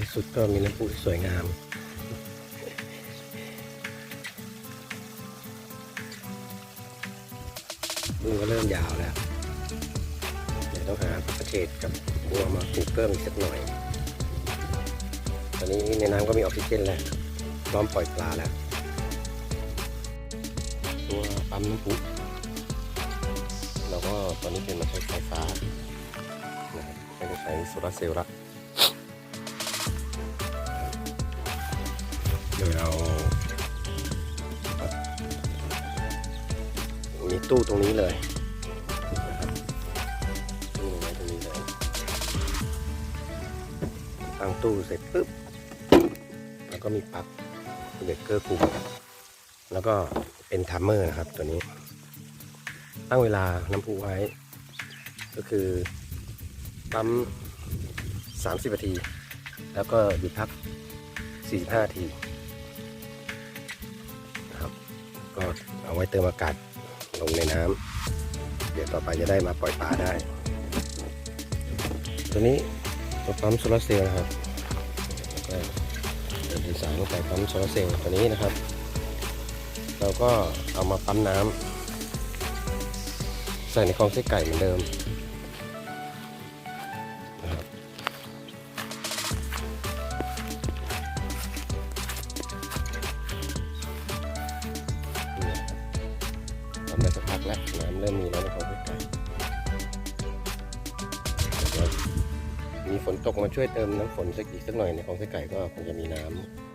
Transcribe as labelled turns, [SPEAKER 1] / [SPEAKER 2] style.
[SPEAKER 1] ที่สุดก็มีน้ำพุที่สวยงามมือก็เริ่มยาวแล้วเดี๋ยวต้องหาประเทศกับบัวมาปลูกเพิ่มอีกสักหน่อย ตอนนี้ในน้ำก็มีออกซิเจนแล้วพร้อมปล่อยปลาแล้ว ตัวปั๊มน้ำพุเราก็ตอนนี้เป็นมาใช้ไฟฟ้านะครับไม่ได้ใช้โซลาร์เซลล์ละ ดยเรามีตู้ตรงนี้เลยตู้ไว้ตรงนี้เลยตั้งตู้เสร็จปุ๊บแล้วก็มีปลั๊กเบรกเกอร์กลุ่มแล้วก็เป็นทัมเมอร์นะครับตัวนี้ ตั้งเวลาน้ำพุไว้ ก็คือปั๊ม30นาที แล้วก็หยุดพัก45นาที ก็เอาไว้เติมอากาศลงในน้ำเดี๋ยวต่อไปจะได้มาปล่อยปลาได้ ตัวนี้ตัวปั๊มโซลาเซลล์นะครับก็เดินสายลงไปปั๊มโซลาเซลล์ตัวนี้นะครับ เราก็เอามาปั๊มน้ำใส่ในคลองไส้ไก่เหมือนเดิมำได้สักพักแล้วน้ำเริ่มมีแล้วในคลองไส้ไก่มีฝนตกมาช่วยเติมน้ำฝนสักอีกสักหน่อยในคลองไส้ไก่ก็คงจะมีน้ำ